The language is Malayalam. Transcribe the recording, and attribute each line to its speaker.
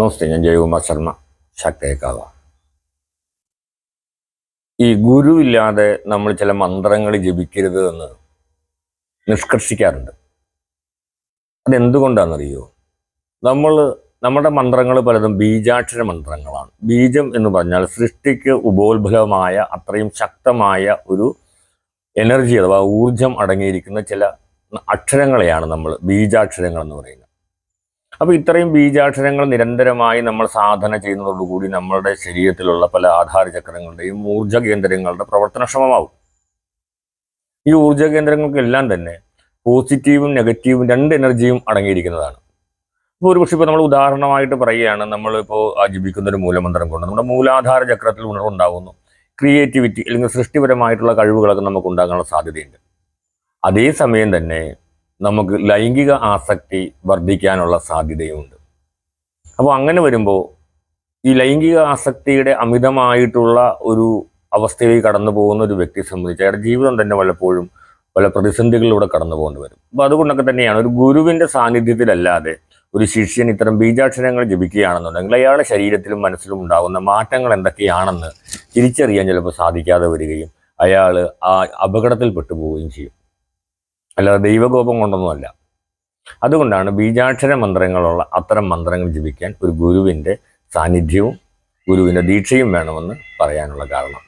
Speaker 1: നമസ്തേ ഞാൻ ജയകുമാർ ശർമ്മ ശക്തേക്കാവ ഈ ഗുരു ഇല്ലാതെ നമ്മൾ ചില മന്ത്രങ്ങൾ ജപിക്കരുത് എന്ന് നിഷ്കർഷിക്കാറുണ്ട്. അതെന്തുകൊണ്ടാണെന്നറിയോ? നമ്മൾ നമ്മുടെ മന്ത്രങ്ങൾ പലതും ബീജാക്ഷര മന്ത്രങ്ങളാണ്. ബീജം എന്ന് പറഞ്ഞാൽ സൃഷ്ടിക്ക് ഉപോത്ഭലമായ അത്രയും ശക്തമായ ഒരു എനർജി അഥവാ ഊർജം അടങ്ങിയിരിക്കുന്ന ചില അക്ഷരങ്ങളെയാണ് നമ്മൾ ബീജാക്ഷരങ്ങൾ എന്ന് പറയുന്നത്. അപ്പോൾ ഇത്രയും ബീജാക്ഷരങ്ങൾ നിരന്തരമായി നമ്മൾ സാധന ചെയ്യുന്നതോടുകൂടി നമ്മളുടെ ശരീരത്തിലുള്ള പല ആധാര ചക്രങ്ങളുടെയും ഊർജ കേന്ദ്രങ്ങളുടെ പ്രവർത്തനക്ഷമമാവും ഈ ഊർജ കേന്ദ്രങ്ങൾക്കെല്ലാം തന്നെ പോസിറ്റീവും നെഗറ്റീവും രണ്ട് എനർജിയും അടങ്ങിയിരിക്കുന്നതാണ്. ഇപ്പോൾ ഒരുപക്ഷെ ഇപ്പോൾ നമ്മൾ ഉദാഹരണമായിട്ട് പറയുകയാണ് നമ്മളിപ്പോൾ ആജീവിക്കുന്ന ഒരു മൂലമന്ത്രം കൊണ്ട് നമ്മുടെ മൂലാധാര ചക്രത്തിൽ ഉണർവുണ്ടാകുന്നു ക്രിയേറ്റിവിറ്റി അല്ലെങ്കിൽ സൃഷ്ടിപരമായിട്ടുള്ള കഴിവുകളൊക്കെ നമുക്ക് ഉണ്ടാകാനുള്ള സാധ്യതയുണ്ട്. അതേസമയം തന്നെ നമുക്ക് ലൈംഗിക ആസക്തി വർദ്ധിക്കാനുള്ള സാധ്യതയുണ്ട്. അപ്പോൾ അങ്ങനെ വരുമ്പോൾ ഈ ലൈംഗിക ആസക്തിയുടെ അമിതമായിട്ടുള്ള ഒരു അവസ്ഥയിലേക്ക് കടന്നു പോകുന്ന ഒരു വ്യക്തിയെ സംബന്ധിച്ച് അയാളുടെ ജീവിതം തന്നെ പലപ്പോഴും പല പ്രതിസന്ധികളിലൂടെ കടന്നു പോകേണ്ടി വരും. അപ്പോൾ അതുകൊണ്ടൊക്കെ തന്നെയാണ് ഒരു ഗുരുവിന്റെ സാന്നിധ്യത്തിലല്ലാതെ ഒരു ശിഷ്യൻ ഇത്തരം ബീജാക്ഷരങ്ങൾ ജപിക്കുകയാണെന്നുണ്ടെങ്കിൽ അയാളുടെ ശരീരത്തിലും മനസ്സിലും ഉണ്ടാകുന്ന മാറ്റങ്ങൾ എന്തൊക്കെയാണെന്ന് തിരിച്ചറിയാൻ ചിലപ്പോൾ സാധിക്കാതെ വരികയും അയാൾ ആ അപകടത്തിൽപ്പെട്ടു പോവുകയും ചെയ്യും. അല്ലാതെ ദൈവകോപം കൊണ്ടൊന്നുമല്ല. അതുകൊണ്ടാണ് ബീജാക്ഷര മന്ത്രങ്ങളുള്ള അത്തരം മന്ത്രങ്ങൾ ജപിക്കാൻ ഒരു ഗുരുവിന്റെ സാന്നിധ്യവും ഗുരുവിന്റെ ദീക്ഷയും വേണമെന്ന് പറയാനുള്ള കാരണം.